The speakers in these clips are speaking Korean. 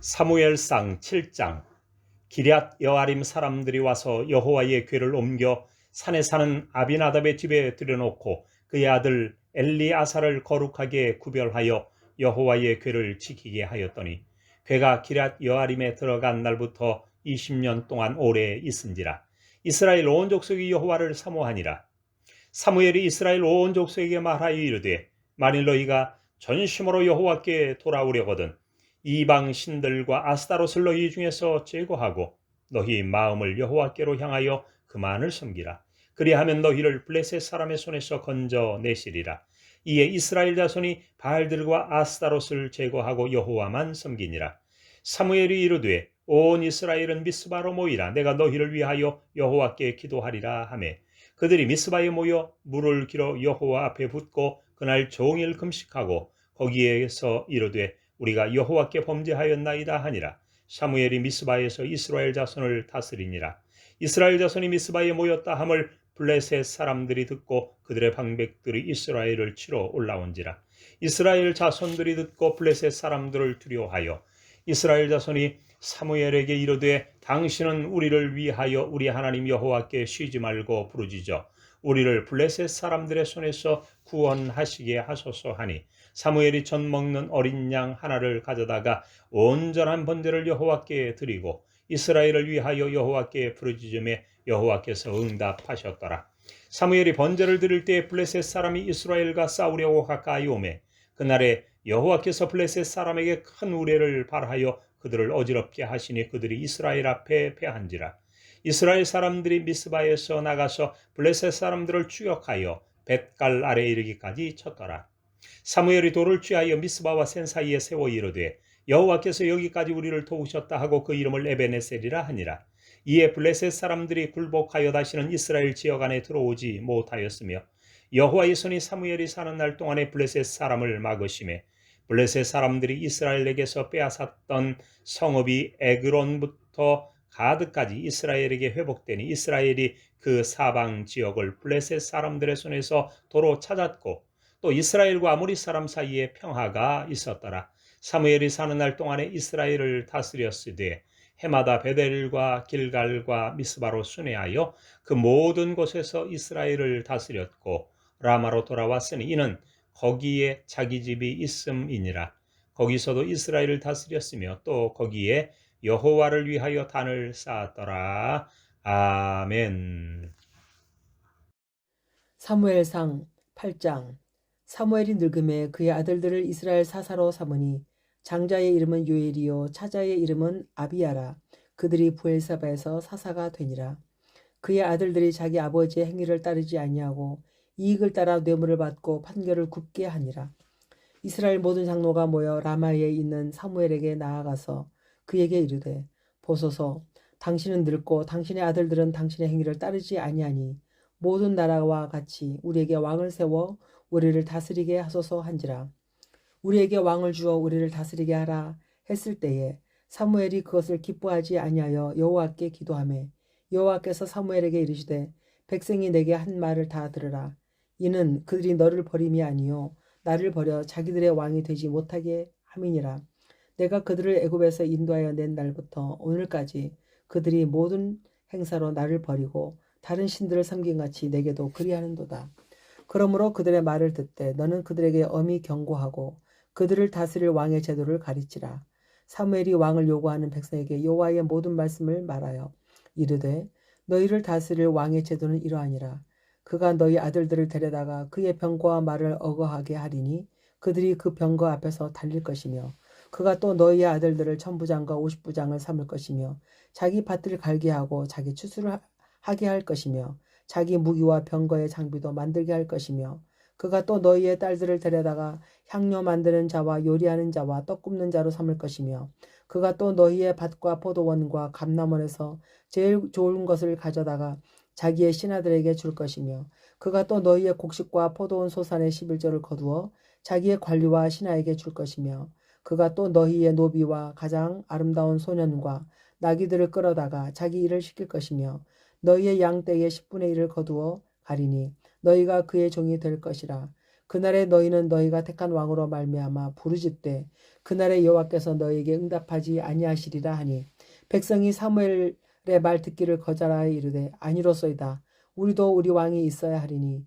사무엘상 7장. 기럇 여아림 사람들이 와서 여호와의 궤를 옮겨 산에 사는 아비나답의 집에 들여놓고 그의 아들 엘리아사를 거룩하게 구별하여 여호와의 궤를 지키게 하였더니 궤가 기럇 여아림에 들어간 날부터 20년 동안 오래 있은지라. 이스라엘 온 족속이 여호와를 사모하니라. 사무엘이 이스라엘 온 족속에게 말하여 이르되 만일 너희가 전심으로 여호와께 돌아오려거든 이방 신들과 아스타롯을 너희 중에서 제거하고 너희 마음을 여호와께로 향하여 그만을 섬기라. 그리하면 너희를 블레셋 사람의 손에서 건져 내시리라. 이에 이스라엘 자손이 바알들과 아스타롯을 제거하고 여호와만 섬기니라. 사무엘이 이르되 온 이스라엘은 미스바로 모이라. 내가 너희를 위하여 여호와께 기도하리라 하매 그들이 미스바에 모여 물을 길어 여호와 앞에 붓고 그날 종일 금식하고 거기에서 이르되 우리가 여호와께 범죄하였나이다 하니라. 사무엘이 미스바에서 이스라엘 자손을 다스리니라. 이스라엘 자손이 미스바에 모였다 함을 블레셋 사람들이 듣고 그들의 방백들이 이스라엘을 치러 올라온지라. 이스라엘 자손들이 듣고 블레셋 사람들을 두려워하여 이스라엘 자손이 사무엘에게 이르되 당신은 우리를 위하여 우리 하나님 여호와께 쉬지 말고 부르짖어 우리를 블레셋 사람들의 손에서 구원하시게 하소서 하니 사무엘이 전 먹는 어린 양 하나를 가져다가 온전한 번제를 여호와께 드리고 이스라엘을 위하여 여호와께 부르짖음에 여호와께서 응답하셨더라. 사무엘이 번제를 드릴 때 블레셋 사람이 이스라엘과 싸우려고 가까이 오매 그날에 여호와께서 블레셋 사람에게 큰 우레를 발하여 그들을 어지럽게 하시니 그들이 이스라엘 앞에 패한지라. 이스라엘 사람들이 미스바에서 나가서 블레셋 사람들을 추격하여 벳갈 아래 이르기까지 쳤더라. 사무엘이 돌을 취하여 미스바와 센 사이에 세워 이르되 여호와께서 여기까지 우리를 도우셨다 하고 그 이름을 에베네셀이라 하니라. 이에 블레셋 사람들이 굴복하여 다시는 이스라엘 지역 안에 들어오지 못하였으며 여호와의 손이 사무엘이 사는 날 동안에 블레셋 사람을 막으심에 블레셋 사람들이 이스라엘에게서 빼앗았던 성읍이 에그론부터 가드까지 이스라엘에게 회복되니 이스라엘이 그 사방 지역을 블레셋 사람들의 손에서 도로 찾았고 또 이스라엘과 아모리 사람 사이에 평화가 있었더라. 사무엘이 사는 날 동안에 이스라엘을 다스렸으되 해마다 베델과 길갈과 미스바로 순회하여 그 모든 곳에서 이스라엘을 다스렸고 라마로 돌아왔으니 이는 거기에 자기 집이 있음이니라. 거기서도 이스라엘을 다스렸으며 또 거기에 여호와를 위하여 단을 쌓았더라. 아멘. 사무엘상 8장 사무엘이 늙음에 그의 아들들을 이스라엘 사사로 삼으니 장자의 이름은 요엘이요 차자의 이름은 아비야라 그들이 부엘사바에서 사사가 되니라 그의 아들들이 자기 아버지의 행위를 따르지 아니하고 이익을 따라 뇌물을 받고 판결을 굽게 하니라 이스라엘 모든 장로가 모여 라마에 있는 사무엘에게 나아가서 그에게 이르되 보소서 당신은 늙고 당신의 아들들은 당신의 행위를 따르지 아니하니 모든 나라와 같이 우리에게 왕을 세워 우리를 다스리게 하소서 한지라. 우리에게 왕을 주어 우리를 다스리게 하라 했을 때에 사무엘이 그것을 기뻐하지 아니하여 여호와께 기도하매 여호와께서 사무엘에게 이르시되 백성이 내게 한 말을 다 들으라. 이는 그들이 너를 버림이 아니요 나를 버려 자기들의 왕이 되지 못하게 함이니라. 내가 그들을 애굽에서 인도하여 낸 날부터 오늘까지 그들이 모든 행사로 나를 버리고 다른 신들을 섬긴 같이 내게도 그리하는도다. 그러므로 그들의 말을 듣되 너는 그들에게 엄히 경고하고 그들을 다스릴 왕의 제도를 가르치라. 사무엘이 왕을 요구하는 백성에게 여호와의 모든 말씀을 말하여 이르되 너희를 다스릴 왕의 제도는 이러하니라. 그가 너희 아들들을 데려다가 그의 병거와 말을 어거하게 하리니 그들이 그 병거 앞에서 달릴 것이며 그가 또 너희의 아들들을 천부장과 오십부장을 삼을 것이며 자기 밭을 갈게 하고 자기 추수를 하게 할 것이며 자기 무기와 병거의 장비도 만들게 할 것이며 그가 또 너희의 딸들을 데려다가 향료 만드는 자와 요리하는 자와 떡 굽는 자로 삼을 것이며 그가 또 너희의 밭과 포도원과 감남원에서 제일 좋은 것을 가져다가 자기의 신하들에게 줄 것이며 그가 또 너희의 곡식과 포도원 소산의 11조를 거두어 자기의 관리와 신하에게 줄 것이며 그가 또 너희의 노비와 가장 아름다운 소년과 나귀들을 끌어다가 자기 일을 시킬 것이며 너희의 양떼의 10분의 1을 거두어 가리니 너희가 그의 종이 될 것이라. 그날에 너희는 너희가 택한 왕으로 말미암아 부르짖되 그날에 여호와께서 너희에게 응답하지 아니하시리라 하니 백성이 사무엘의 말 듣기를 거절하여 이르되 아니로소이다 우리도 우리 왕이 있어야 하리니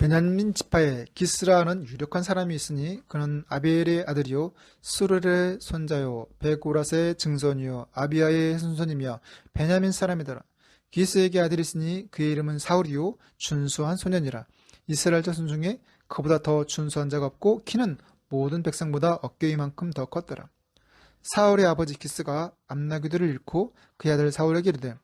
베냐민 지파에 기스라는 유력한 사람이 있으니 그는 아비엘의 아들이요 수르의 손자요 베고라스의 증손이요 아비아의 손손이며 베냐민 사람이더라. 기스에게 아들이 있으니 그의 이름은 사울이요 준수한 소년이라. 이스라엘 자손 중에 그보다 더 준수한 자가 없고 키는 모든 백성보다 어깨이만큼 더 컸더라. 사울의 아버지 기스가 암나귀들을 잃고 그의 아들 사울에게 이르되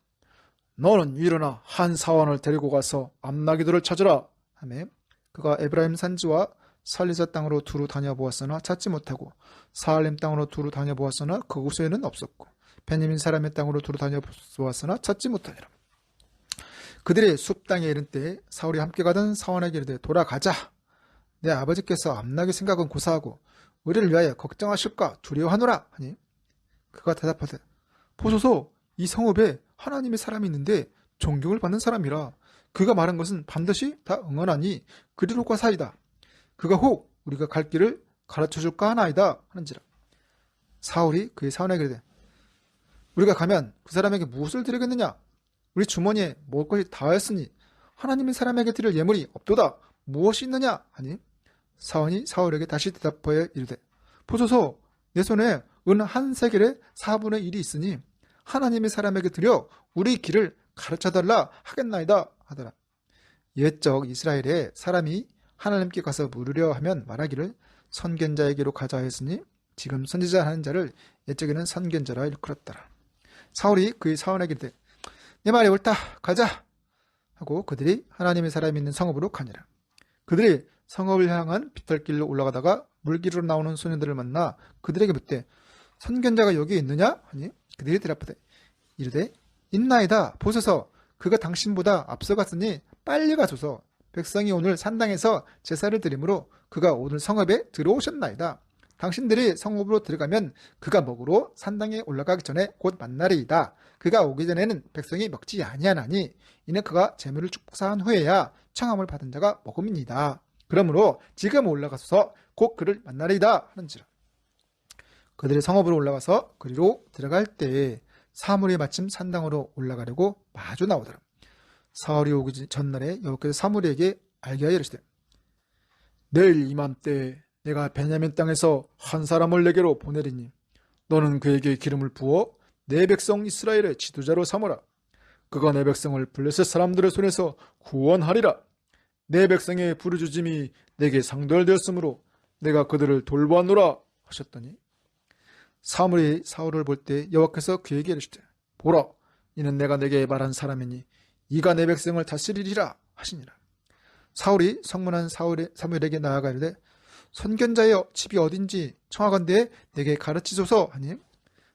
너는 일어나 한 사원을 데리고 가서 암나기들을 찾으라 하매 그가 에브라임 산지와 살리자 땅으로 두루 다녀보았으나 찾지 못하고 사알렘 땅으로 두루 다녀보았으나 그곳에는 없었고 베냐민 사람의 땅으로 두루 다녀보았으나 찾지 못하니라. 그들이 숲 땅에 이른 때 사울이 함께 가던 사원에게 이르되 돌아가자. 내 아버지께서 암나기 생각은 고사하고 우리를 위하여 걱정하실까 두려워하노라 하니 그가 대답하되 보소서 이 성읍에 하나님의 사람이 있는데 존경을 받는 사람이라 그가 말한 것은 반드시 다 응언하니 그리로 가사이다. 그가 혹 우리가 갈 길을 가르쳐 줄까 하나이다 하는지라. 사울이 그의 사원에게 이르되 우리가 가면 그 사람에게 무엇을 드리겠느냐? 우리 주머니에 먹을 것이 다하였으니 하나님의 사람에게 드릴 예물이 없도다. 무엇이 있느냐? 하니 사원이 사울에게 다시 대답하여 이르되 보소서 내 손에 은 한 세겔의 4분의 1이 있으니 하나님의 사람에게 드려 우리 길을 가르쳐 달라 하겠나이다 하더라. 옛적 이스라엘에 사람이 하나님께 가서 물으려 하면 말하기를 선견자에게로 가자 했으니 지금 선지자 하는 자를 옛적에는 선견자라 일컬었더라. 사울이 그의 사원에게 이르되 내 말이 옳다 가자 하고 그들이 하나님의 사람이 있는 성읍으로 가니라. 그들이 성읍을 향한 비탈길로 올라가다가 물길으로 나오는 소년들을 만나 그들에게 묻되 선견자가 여기 있느냐 하니 그들이 대답하되 이르되 있나이다. 보소서. 그가 당신보다 앞서갔으니 빨리 가소서. 백성이 오늘 산당에서 제사를 드리므로 그가 오늘 성읍에 들어오셨나이다. 당신들이 성읍으로 들어가면 그가 먹으러 산당에 올라가기 전에 곧 만나리이다. 그가 오기 전에는 백성이 먹지 아니하나니 이는 그가 재물을 축사한 후에야 청함을 받은 자가 먹음이니이다. 그러므로 지금 올라가소서. 곧 그를 만나리이다. 하는지라. 그들이 성읍으로 올라가서 그리로 들어갈 때에 사물이 마침 산당으로 올라가려고 마주 나오더라. 사울이 오기 전날에 여호와께서 사물에게 알게 하여 이르시되 내일 이맘때 내가 베냐민 땅에서 한 사람을 내게로 보내리니 너는 그에게 기름을 부어 내 백성 이스라엘의 지도자로 삼으라. 그가 내 백성을 블레셋 사람들의 손에서 구원하리라. 내 백성의 부르짖음이 내게 상달되었으므로 내가 그들을 돌보았노라 하셨더니 사물이 사울을 볼 때 여호와께서 그에게 이르시되 보라 이는 내가 내게 말한 사람이니 이가 내 백성을 다스리리라 하시니라. 사울이 성문한 사울의 사무엘에게 나아가 이르되 선견자여 집이 어딘지 청하건대 내게 가르치소서 하니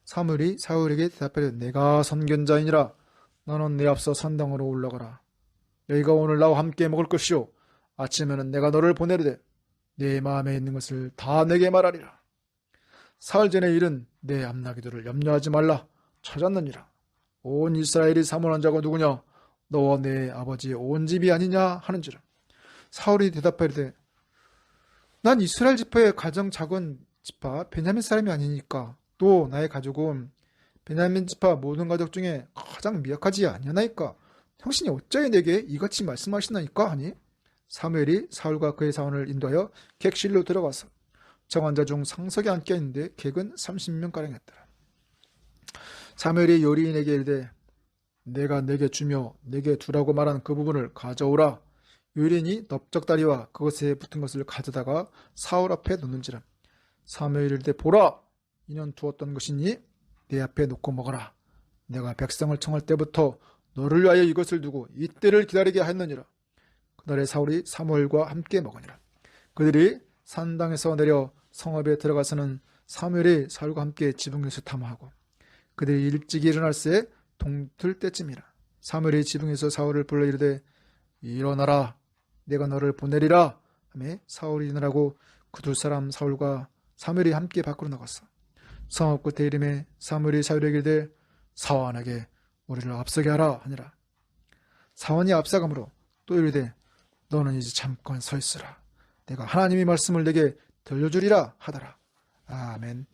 사무엘이 사울에게 대답하되 내가 선견자이니라. 너는 내 앞서 산당으로 올라가라. 너희가 오늘 나와 함께 먹을 것이요 아침에는 내가 너를 보내리되 내 마음에 있는 것을 다 내게 말하리라 사흘 전의 일은 내 암나기들을 염려하지 말라 찾았느니라. 온 이스라엘이 사모한 자가 누구냐? 너와 내 아버지의 온 집이 아니냐 하는지라. 사울이 대답하리되 난 이스라엘 지파의 가장 작은 지파 베냐민 사람이 아니니까 또 나의 가족은 베냐민 지파 모든 가족 중에 가장 미약하지 아니하나이까 당신이 어찌 내게 이같이 말씀하시나이까 하니 사무엘이 사울과 그의 사원을 인도하여 객실로 들어가서 정환자 중 상석에 앉게 있는데 객은 30명가량 했더라. 사무엘이 요리인에게 이르되 내가 내게 주며 내게 두라고 말한 그 부분을 가져오라. 요리인이 넓적다리와 그것에 붙은 것을 가져다가 사울 앞에 놓는지라. 사무엘이 이르되 보라 이년 두었던 것이니 내 앞에 놓고 먹어라. 내가 백성을 청할 때부터 너를 위하여 이것을 두고 이때를 기다리게 하였느니라. 그날에 사울이 사무엘과 함께 먹으니라. 그들이 산당에서 내려 성읍에 들어가서는 사무엘이 사울과 함께 지붕에서 탐하고 그들이 일찍 일어날 새 동틀 때쯤이라 사무엘이 지붕에서 사울을 불러 이르되 일어나라 내가 너를 보내리라 하며 사울이 일어나고 그 두 사람 사울과 사무엘이 함께 밖으로 나갔어. 성읍 끝에 이름에 사무엘이 사울에게 이르되 사원에게 우리를 앞서게 하라 하니라. 사원이 앞서가므로 또 이르되 너는 이제 잠깐 서 있으라. 내가 하나님의 말씀을 내게 들려주리라 하더라. 아멘